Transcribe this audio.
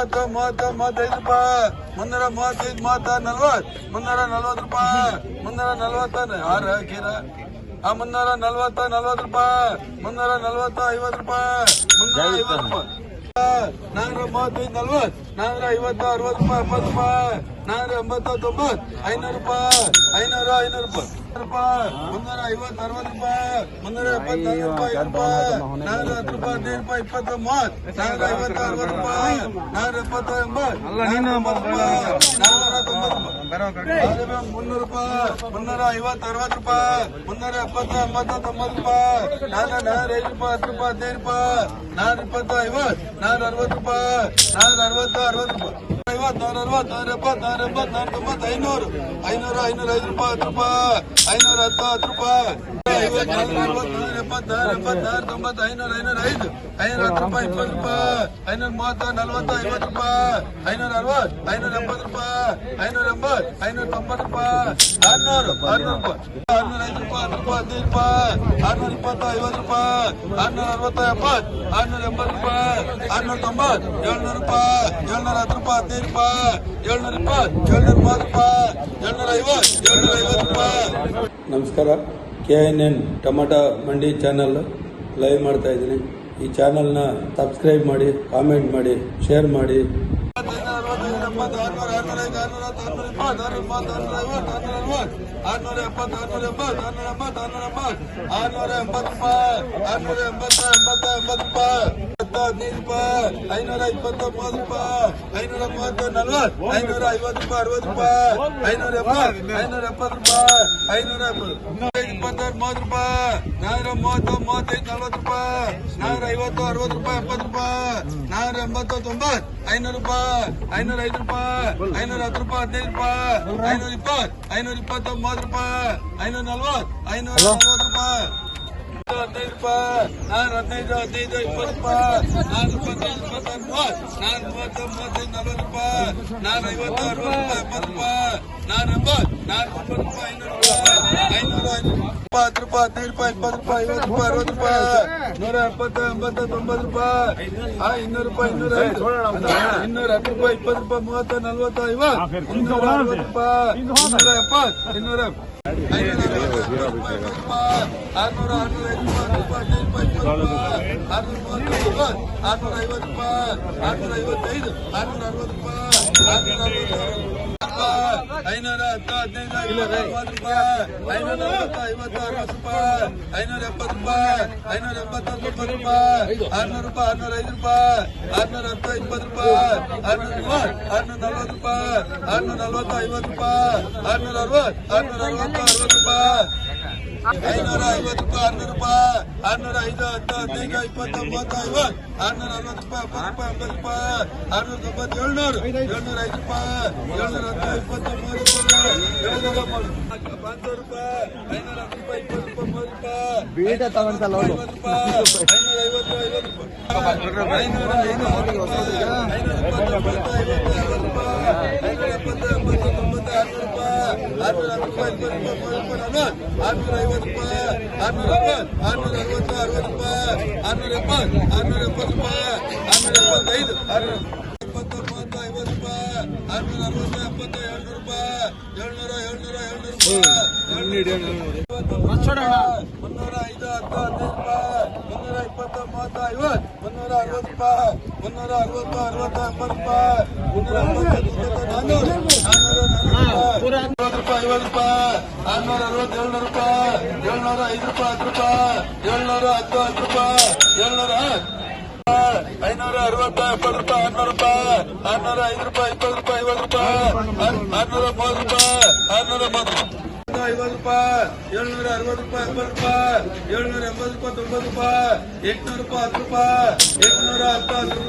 ಮೂವತ್ತು ಮೂವತ್ತು ಮೂವತ್ತೈದು ರೂಪಾಯಿ. ಮುನ್ನೂರ ಮೂವತ್ತೈದು ಮೂವತ್ತ ನಲ್ವತ್ ಮುನ್ನೂರ ನಲ್ವತ್ತು ರೂಪಾಯಿ. ಮುನ್ನೂರ ನಲ್ವತ್ತ ಆರ ಕೀರ ಆ ಮುನ್ನೂರ ನಲ್ವತ್ತ ನಲ್ವತ್ತು ರೂಪಾಯಿ. ಮುನ್ನೂರ ನಲ್ವತ್ತ ಐವತ್ತು ರೂಪಾಯಿ. ಮುನ್ನೂರ ಐವತ್ತು ರೂಪಾಯಿ. ನಾನೂರ ಮೂವತ್ತೈದು ನಲ್ವತ್ ನಾನೂರ ಐವತ್ತು ಅರವತ್ತು ರೂಪಾಯಿ ಎಪ್ಪತ್ತು ರೂಪಾಯಿ. ನಾನೂರ ಎಂಬತ್ತು ತೊಂಬತ್ತು. ಐನೂರು ರೂಪಾಯಿ. ಐನೂರು ಐನೂರು ರೂಪಾಯಿ. ಮುನ್ನೂರ ಐವತ್ತು ಅರವತ್ತು ರೂಪಾಯಿ ಮುನ್ನೂರ ಎಪ್ಪತ್ತು ನಲ್ವತ್ತು ರೂಪಾಯಿ ಐದು ರೂಪಾಯಿ ನಾನೂರ ಹತ್ತು ರೂಪಾಯಿ ಹದಿನೈದು ರೂಪಾಯಿ ಇಪ್ಪತ್ತು ಮೂವತ್ತು ನಾನೂರ ಐವತ್ತು ಅರವತ್ತು ರೂಪಾಯಿ ನಾನೂರ ಎಪ್ಪತ್ತು ಎಂಬತ್ತು ನಾನೂರ ಮುನ್ನೂರು ರೂಪಾಯಿ ಮುನ್ನೂರ ಐವತ್ತು ಅರವತ್ತು ರೂಪಾಯಿ ಮುನ್ನೂರ ಎಪ್ಪತ್ತು ಎಂಬತ್ತು ತೊಂಬತ್ತು ರೂಪಾಯಿ ನಾನೂರ ನಾನೂರ ಐದು ರೂಪಾಯಿ ಹತ್ತು ರೂಪಾಯಿ ಹದಿನೈದು ರೂಪಾಯಿ ನಾನೂರ ಇಪ್ಪತ್ತು ಐವತ್ತು ನಾನೂರ ಅರವತ್ತು ರೂಪಾಯಿ ನಾನೂರ ಅರವತ್ತು ಅರವತ್ತು ರೂಪಾಯಿ ಐವತ್ತು ನಾನೂರ ಅರವತ್ತು ನಾನೂರ ಎಪ್ಪತ್ತು ನಾನೂರ ಎಂಬತ್ತು ನಾನೂರ ತೊಂಬತ್ತು ಐನೂರು ಐನೂರು ಐನೂರ ಐದು ರೂಪಾಯಿ ಹತ್ತು ರೂಪಾಯಿ ಐನೂರ ಹತ್ತು ಹತ್ತು ರೂಪಾಯಿ ಐವತ್ತು ನಾನೂರ ಅರವತ್ತು ನಾನೂರ ಎಪ್ಪತ್ತು ನಾನೂರ ಎಂಬತ್ತು ನಾನೂರ ತೊಂಬತ್ತು ಐನೂರ ಐನೂರ ಐದು ಐನೂರ ಹತ್ತು ರೂಪಾಯಿ ಇಪ್ಪತ್ತು ರೂಪಾಯಿ ಐನೂರ ಮೂವತ್ತು ನಲ್ವತ್ತು ಐವತ್ತು ರೂಪಾಯಿ ಐನೂರ ಅರವತ್ತು ಐನೂರ ಎಂಬತ್ತು ರೂಪಾಯಿ ಐನೂರ ಎಂಬತ್ತು ಐನೂರ ತೊಂಬತ್ತು ರೂಪಾಯಿ. ಆರ್ನೂರು ಆರ್ನೂರು ರೂಪಾಯಿ. ಆರ್ನೂರ ಐದು ರೂಪಾಯಿ ಹತ್ತು ರೂಪಾಯಿ ಹದಿನೈದು ರೂಪಾಯಿ. ಆರ್ನೂರ ಇಪ್ಪತ್ತು ಐವತ್ತು ರೂಪಾಯಿ. ಆರ್ನೂರ ಅರವತ್ತು ಎಪ್ಪತ್ತು. ಆರ್ನೂರ ಎಂಬತ್ತು ರೂಪಾಯಿ. ಆರ್ನೂರ ತೊಂಬತ್ತು. ಏಳ್ನೂರು ರೂಪಾಯಿ. ಏಳ್ನೂರ ಹತ್ತು ರೂಪಾಯಿ ಹದಿನೈದು ರೂಪಾಯಿ. ಏಳ್ನೂರ ಇಪ್ಪತ್ತು. ಏಳ್ನೂರ ಮೂವತ್ತು ರೂಪಾಯಿ. ಏಳ್ನೂರ ಐವತ್ತು. ಏಳ್ನೂರ ಐವತ್ತು ರೂಪಾಯಿ. ನಮಸ್ಕಾರ. K N N tomato mandi channel live ಮಾಡ್ತಾ ಇದ್ದೀನಿ. ಈ ಚಾನಲ್ನ ಸಬ್ಸ್ಕ್ರೈಬ್ ಮಾಡಿ ಕಾಮೆಂಟ್ ಮಾಡಿ ಶೇರ್ ಮಾಡಿ. ಆರ್ನೂರ ಎಪ್ಪತ್ತು ಆರ್ನೂರ ಎಂಬತ್ತು ಆರ್ನೂರ ಆರ್ನೂರ ಆರ್ನೂರ ರೂಪಾಯಿ ಆರ್ನೂರ ಎಂಬತ್ತು ಎಂಬತ್ತು ಎಂಬತ್ತು ರೂಪಾಯಿ ಹದಿನೈದು ರೂಪಾಯಿ ಐನೂರ ಇಪ್ಪತ್ತು ಮೂವತ್ತು ರೂಪಾಯಿ ಐನೂರ ಮೂವತ್ತು ನಲ್ವತ್ತು ಐನೂರ ಐವತ್ತು ರೂಪಾಯಿ ಅರವತ್ತು ರೂಪಾಯಿ ಐನೂರ ಎಪ್ಪತ್ತು ಐನೂರ ಎಪ್ಪತ್ತು ರೂಪಾಯಿ ಐನೂರ ಎಪ್ಪತ್ತು ಇಪ್ಪತ್ತಾರು ಮೂವತ್ತು ರೂಪಾಯಿ ನಾನೂರ ಮೂವತ್ತು ಮೂವತ್ತೈದು ನಲ್ವತ್ತು ರೂಪಾಯಿ ನಾನೂರ ಐವತ್ತು ಅರವತ್ತು ರೂಪಾಯಿ ಎಪ್ಪತ್ತು ರೂಪಾಯಿ ನಾನೂರ ಎಂಬತ್ತು ತೊಂಬತ್ತು ಐನೂರು ರೂಪಾಯಿ ಐನೂರ ಐದು ರೂಪಾಯಿ ಐನೂರ ಹತ್ತು ರೂಪಾಯಿ ಹದಿನೈದು ರೂಪಾಯಿ ಐನೂರ ಇಪ್ಪತ್ತು ಐನೂರ ಇಪ್ಪತ್ತು ಮೂವತ್ತು ರೂಪಾಯಿ ಐನೂರ ನಲ್ವತ್ತು ಐನೂರ ನಲ್ವತ್ತು ರೂಪಾಯಿ ಹದಿನೈದು ರೂಪಾಯಿ ನಾನು ಹದಿನೈದು ಹದಿನೈದು ಇಪ್ಪತ್ತು ರೂಪಾಯಿ ನಾನು ಇಪ್ಪತ್ತೈದು ಇಪ್ಪತ್ತಾರು ಮೂವತ್ತು ನಾನು ಮೂವತ್ತು ಮೂವತ್ತೈದು ನಲ್ವತ್ತು ರೂಪಾಯಿ ನಾನು ಐವತ್ತು ಅರವತ್ತು ರೂಪಾಯಿ ಎಪ್ಪತ್ತು ರೂಪಾಯಿ ನಾನು ಎಂಬತ್ತು ನಾನು ಒಂಬತ್ತು ರೂಪಾಯಿ ಐನೂರು ರೂಪಾಯಿ ಐನೂರು ಐನೂರು ಹತ್ತು ರೂಪಾಯಿ ಹದಿನೈದು ರೂಪಾಯಿ ಇಪ್ಪತ್ತು ರೂಪಾಯಿ ಐವತ್ತು ರೂಪಾಯಿ ಅರವತ್ತು ರೂಪಾಯಿ ನೂರ ಎಪ್ಪತ್ತು ಎಂಬತ್ತು ತೊಂಬತ್ತು ರೂಪಾಯಿ ಆ ಇನ್ನೂರು ರೂಪಾಯಿ ಇನ್ನೂರ ಐದು ಇನ್ನೂರ ಹತ್ತು ರೂಪಾಯಿ ಇಪ್ಪತ್ತು ರೂಪಾಯಿ ಮೂವತ್ತು ನಲ್ವತ್ತು ಐವತ್ತು ಇನ್ನೂರ ಅರವತ್ತು ರೂಪಾಯಿ ಇನ್ನೂರ ಎಪ್ಪತ್ತು ಇನ್ನೂರ ಆರ್ನೂರ ಆರ್ನೂರ ಐದು ರೂಪಾಯಿ ಹತ್ತು ರೂಪಾಯಿ ಹದಿನೈದು ರೂಪಾಯಿ ಇಪ್ಪತ್ತು ರೂಪಾಯಿ ಆರ್ನೂರ ಮೂವತ್ತು ಐವತ್ತು ಆರ್ನೂರ ಐವತ್ತು ರೂಪಾಯಿ ಆರ್ನೂರ ಐವತ್ತೈದು ಆರ್ನೂರ ಅರವತ್ತು ರೂಪಾಯಿ ಆರ್ನೂರ ಅರವತ್ತು ಐನೂರ ಹತ್ತು ಹದಿನೈದು ಐನೂರ ಮೂವತ್ತು ರೂಪಾಯಿ ಐನೂರ ನಲವತ್ತು ಐವತ್ತು ಅರವತ್ತು ರೂಪಾಯಿ ಐನೂರ ಎಪ್ಪತ್ತು ರೂಪಾಯಿ ಐನೂರ ಎಂಬತ್ತು ತೊಂಬತ್ತು ರೂಪಾಯಿ ಆರ್ನೂರು ರೂಪಾಯಿ ಆರ್ನೂರ ಐದು ರೂಪಾಯಿ ಆರ್ನೂರ ಹತ್ತು ಇಪ್ಪತ್ತು ರೂಪಾಯಿ ಆರ್ನೂರ ಮೂವತ್ತು ಆರ್ನೂರ ನಲ್ವತ್ತು ರೂಪಾಯಿ ಆರ್ನೂರ ನಲ್ವತ್ತು ಐವತ್ತು ರೂಪಾಯಿ ಆರ್ನೂರ ಅರವತ್ತು ಆರ್ನೂರ ಅರವತ್ತು ಅರವತ್ತು ರೂಪಾಯಿ ಐನೂರ ಐವತ್ತು ರೂಪಾಯಿ ಆರ್ನೂರು ರೂಪಾಯಿ ಆರ್ನೂರ ಐದು ಹತ್ತು ಹದಿನೈದು ಇಪ್ಪತ್ತು ಮೂವತ್ತು ಐವತ್ತು ಆರ್ನೂರ ಅರವತ್ತು ರೂಪಾಯಿ ಎಪ್ಪತ್ತು ರೂಪಾಯಿ ಎಂಬತ್ತು ರೂಪಾಯಿ ಆರ್ನೂರ ತೊಂಬತ್ತು ಏಳ್ನೂರು ಏಳ್ನೂರ ಐದು ರೂಪಾಯಿ ಏಳ್ನೂರ ಹತ್ತು ಇಪ್ಪತ್ತು ಮೂವತ್ತು ರೂಪಾಯಿ ಏಳ್ನೂರ ಮೂವತ್ತು ಪಾಂಚೂರು ರೂಪಾಯಿ ಐನೂರ ಹತ್ತು ರೂಪಾಯಿ ಇಪ್ಪತ್ತು ರೂಪಾಯಿ ಮೂವತ್ತು ರೂಪಾಯಿ ಬೀಟ ತಗೊಂತಲ್ಲ ಅವ್ರು. ಐವತ್ತು ರೂಪಾಯಿ ಐನೂರ ಐವತ್ತು ಐವತ್ತು ರೂಪಾಯಿ ಐನೂರ ಐನೂರ ರೂಪಾಯಿ ಐನೂರ ಇಪ್ಪತ್ತು ಇಪ್ಪತ್ತು ಐವತ್ತು ಅರವತ್ತು ರೂಪಾಯಿ ಆರ್ನೂರ ರೂಪಾಯಿ ಆರ್ನೂರ ಐವತ್ತು ರೂಪಾಯಿ ಆರ್ನೂರ ಆರ್ನೂರ ಅರವತ್ತು ಅರವತ್ತು ರೂಪಾಯಿ ಆರ್ನೂರ ಎಪ್ಪತ್ತು ಆರ್ನೂರ ಎಪ್ಪತ್ತು ರೂಪಾಯಿ ಆರ್ನೂರ ಎಪ್ಪತ್ತೈದು ಆರ್ನೂರ ಇಪ್ಪತ್ತು ಮೂವತ್ತು ಐವತ್ತು ರೂಪಾಯಿ ಆರ್ನೂರ ಅರವತ್ತು ಎಪ್ಪತ್ತು ಏಳ್ನೂರು ರೂಪಾಯಿ ಏಳ್ನೂರ ಏಳ್ನೂರ ಏಳ್ನೂರು ರೂಪಾಯಿ ಮುನ್ನೂರ ಐದು ಹತ್ತು ಹದಿನೈದು ರೂಪಾಯಿ ಮುನ್ನೂರ ಇಪ್ಪತ್ತು ಮೂವತ್ತು ಐವತ್ತು ಮುನ್ನೂರ ಅರವತ್ತು ರೂಪಾಯಿ ಮುನ್ನೂರ ಅರವತ್ತು ಅರವತ್ತು ಎಂಬತ್ತು ರೂಪಾಯಿ ಮುನ್ನೂರ ಎಂಬತ್ತು ನಾನ್ನೂರು ನಾನ್ನೂರು ನಾನ್ನೂರು ರೂಪಾಯಿ. ಐವತ್ತು ರೂಪಾಯಿ ಆರ್ನೂರ ಅರವತ್ತು, ಏಳ್ನೂರು ರೂಪಾಯಿ, ಏಳ್ನೂರ ಐದು ರೂಪಾಯಿ, ಹತ್ತು ರೂಪಾಯಿ, ಏಳ್ನೂರ ಹತ್ತು ಹತ್ತು ರೂಪಾಯಿ, ಏಳ್ನೂರ ಐನೂರ ಅರವತ್ತು, ಎಪ್ಪತ್ತು ರೂಪಾಯಿ ಆರ್ನೂರು ರೂಪಾಯಿ ಆರ್ನೂರ ಐದು ರೂಪಾಯಿ, ಇಪ್ಪತ್ತು ರೂಪಾಯಿ, ಐವತ್ತು ರೂಪಾಯಿ ಆರ್ನೂರ ಮೂವತ್ತು ರೂಪಾಯಿ ಆರ್ನೂರ ಮೂವತ್ತು ರೂಪಾಯಿ. ಐವತ್ತು ರೂಪಾಯಿ, ಏಳ್ನೂರ ಅರವತ್ತು ರೂಪಾಯಿ ಎಂಬತ್ತು ರೂಪಾಯಿ, ಏಳ್ನೂರ ಎಂಬತ್ತು ರೂಪಾಯಿ, ತೊಂಬತ್ತು ರೂಪಾಯಿ, ಎಂಟ್ನೂರು ರೂಪಾಯಿ, ಹತ್ತು ರೂಪಾಯಿ, ಎಂಟ್ನೂರ ಹತ್ತು ಹತ್ತು